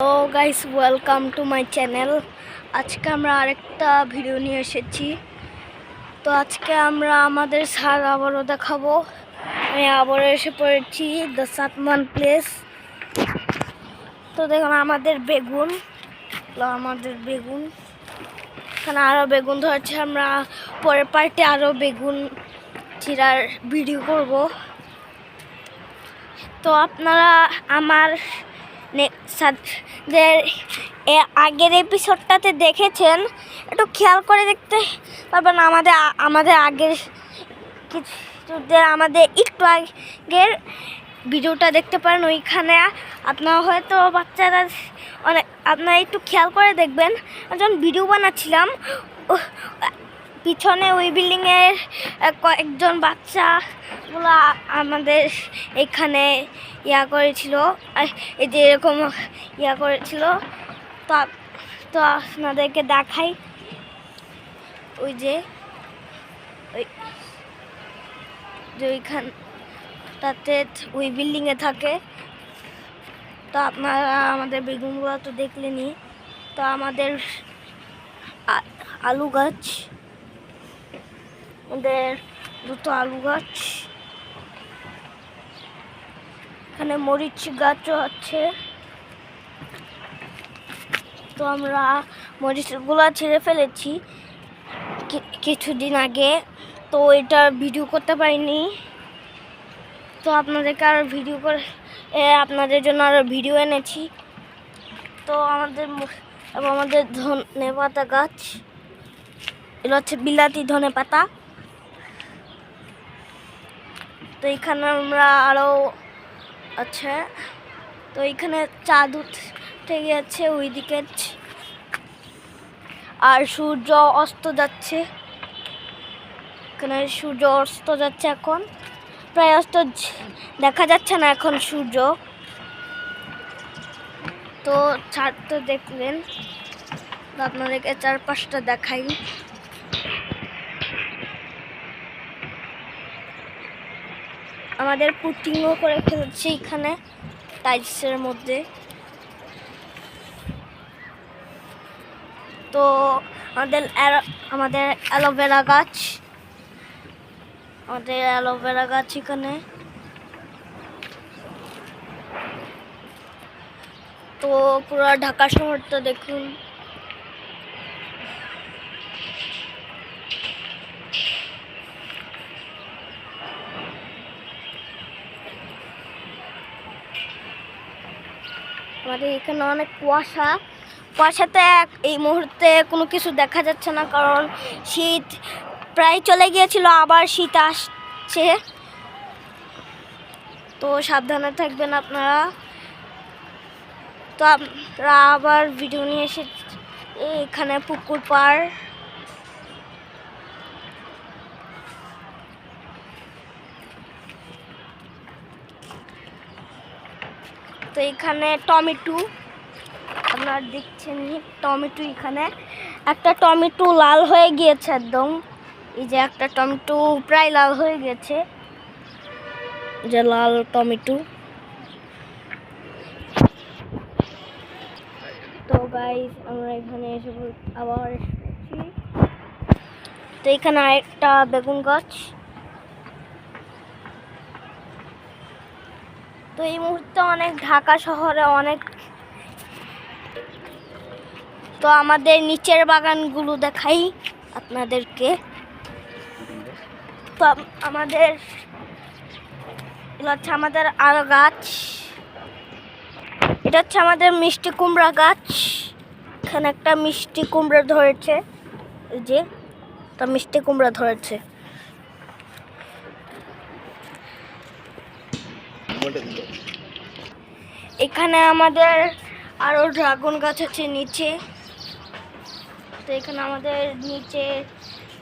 তো guys welcome to my channel আজকে আমরা আরেকটা ভিডিও নিয়ে এসেছি। তো আজকে আমরা আমাদের সার আবারও দেখাবো। আমি আবারও এসে পড়েছি দ্য সাতমান প্লেস তো দেখুন, আমাদের বেগুন। আমাদের বেগুন। এখানে আরও বেগুন ধরেছে, আমরা পরের পার্টে আরও বেগুন চিরার ভিডিও করব। তো আপনারা আমার আগের এপিসোডটাতে দেখেছেন, একটু খেয়াল করে দেখতে পারবেন, আমাদের আমাদের আগের কিছুদের, আমাদের একটু আগের ভিডিওটা দেখতে পারেন, ওইখানে আপনারা হয়তো বাচ্চারা অনেক, আপনারা একটু খেয়াল করে দেখবেন। যখন ভিডিও বানাচ্ছিলাম পিছনে ওই বিল্ডিংয়ের কয়েকজন বাচ্চাগুলো আমাদের এখানে ইয়া করেছিল। এই যে এরকম ইয়া করেছিল। তো তো আপনাদেরকে দেখাই। ওই যে ওই যে ওইখানটাতে ওই বিল্ডিংয়ে থাকে। তো আপনারা আমাদের বেগুনগুলো তো দেখলেনি তো আমাদের আলু গাছ আমাদের দুটো আলু গাছ। এখানে মরিচ গাছও আছে। তো আমরা মরিচগুলো ছেড়ে ফেলেছি কিছুদিন আগে। তো এটা ভিডিও করতে পারিনি। তো আপনাদেরকে আরও ভিডিও করে আপনাদের জন্য আরও ভিডিও এনেছি। তো আমাদের আমাদের ধনে পাতা গাছ এটা হচ্ছে বিলাতি ধনে পাতা তো এখানে আমরা আরও আছে। তো এখানে চাঁদ উঠে গেছে ওইদিকে। আর সূর্য অস্ত যাচ্ছে। এখানে সূর্য অস্ত যাচ্ছে এখন। প্রায় অস্ত দেখা যাচ্ছে না এখন সূর্য। তো ছাদ তো দেখলেন। আপনাদেরকে চারপাশটা দেখাই। আমাদের পুটিংও করে ফেলছি এখানে, টাইলসের মধ্যে। তো আমাদের আমাদের অ্যালোভেরা গাছ, আমাদের অ্যালোভেরা গাছ এখানে। তো পুরো ঢাকা শহরটা দেখুন। আমাদের এখানে অনেক কুয়াশা। কুয়াশাতে এক- এই মুহূর্তে কোনো কিছু দেখা যাচ্ছে না, কারণ শীত প্রায় চলে গিয়েছিল, আবার শীত আসছে। তো সাবধানে থাকবেন আপনারা। তো আমরা আবার ভিডিও নিয়ে এসে এখানে পুকুর পাড়। তো এখানে টমেটো। আপনারা দেখছেন টমেটো এখানে। একটা টমেটো লাল হয়ে গিয়েছে একদম। এই যে একটা টমেটো প্রায় লাল হয়ে গেছে। যে লাল টমেটো। তো গাইস আমরা এখানে এসে আবার তো এখানে আরেকটা বেগুন গাছ। তো এই মুহূর্তে অনেক ঢাকা শহরে অনেক তো আমাদের নিচের বাগানগুলো দেখাই আপনাদেরকে। তো আমাদের হচ্ছে আমাদের আরও গাছ। এটা হচ্ছে আমাদের মিষ্টি কুমড়া গাছ। এখানে একটা মিষ্টি কুমড়া ধরেছে। যে তা মিষ্টি কুমড়া ধরেছে। এখানে আমাদের আরও ড্রাগন গাছ আছে নিচে। তো এখানে আমাদের নিচে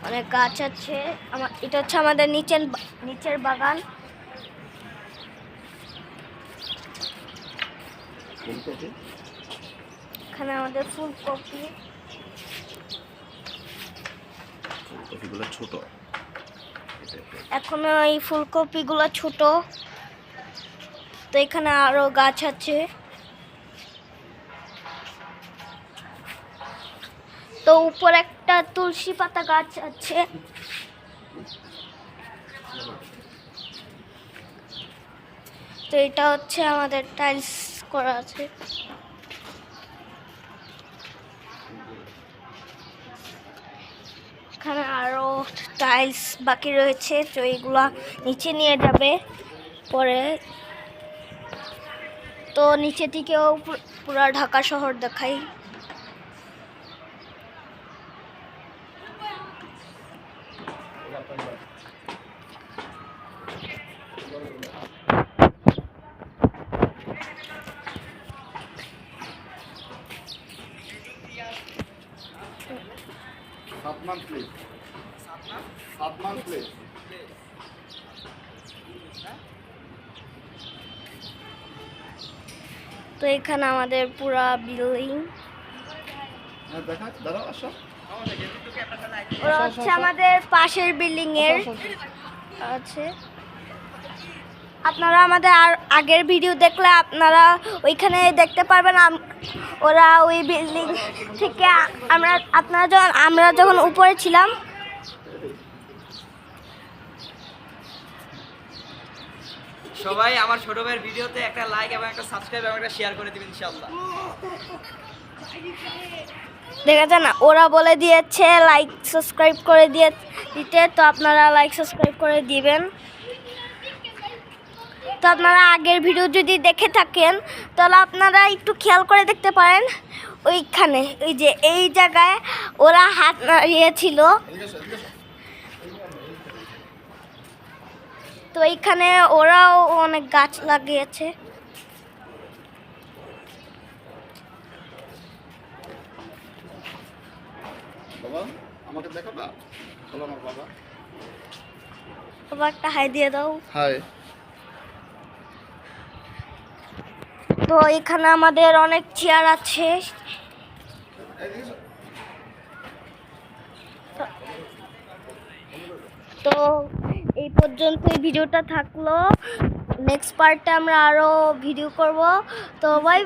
অনেক গাছ আছে। আমার এটা হচ্ছে আমাদের নিচের নিচের বাগান। এখানে আমাদের ফুলকপি। ছোট। এখনও এই ফুলকপিগুলো ছোট। তো এখানে আরও গাছ আছে। তো উপর একটা তুলসী পাতা গাছ আছে। তো এটা হচ্ছে আমাদের টাইলস করা আছে। এখানে আরও টাইলস বাকি রয়েছে, তো এইগুলা নিচে নিয়ে যাবে। পরে তো নিচে থেকেও পু- পুরা ঢাকা শহর দেখাই মান প্লেট প্লেট তো এখানে আমাদের পুরা বিল্ডিং হ্যাঁ ওরা হচ্ছে আমাদের পাশের বিল্ডিং এর। আছে। আপনারা আমাদের আর আগের ভিডিও দেখলে আপনারা ওইখানে দেখতে পারবেন ওরা ওই বিল্ডিং থেকে আমরা আপনারা যখন আমরা যখন উপরে ছিলাম সবাই আমার ছোট ভাইয়ের ভিডিওতে একটা লাইক এবং একটা সাবস্ক্রাইব এবং একটা শেয়ার করে দিবেন, ইনশাআল্লাহ। দেখেছেন ওরা বলে দিয়েছে লাইক সাবস্ক্রাইব করে দিয়ে দিতে, তো আপনারা লাইক সাবস্ক্রাইব করে দিবেন। তো আপনারা আগের ভিডিও যদি দেখে থাকেন, তাহলে আপনারা একটু খেয়াল করে দেখতে পারেন। ওইখানে, ওই যে এই জায়গায় ওরা হাত নাড়িয়েছিল। তো এইখানে ওরাও অনেক গাছ লাগিয়েছে। আমাকে দেখাবা বলো আমার বাবা। আবার একটা হাই দিয়ে দাও। হাই। তো এখানে আমাদের অনেক চেয়ার আছে। তো পর্যন্ত এই ভিডিওটা থাকল। নেক্সট পার্টে আমরা আরও ভিডিও করব। তো বাই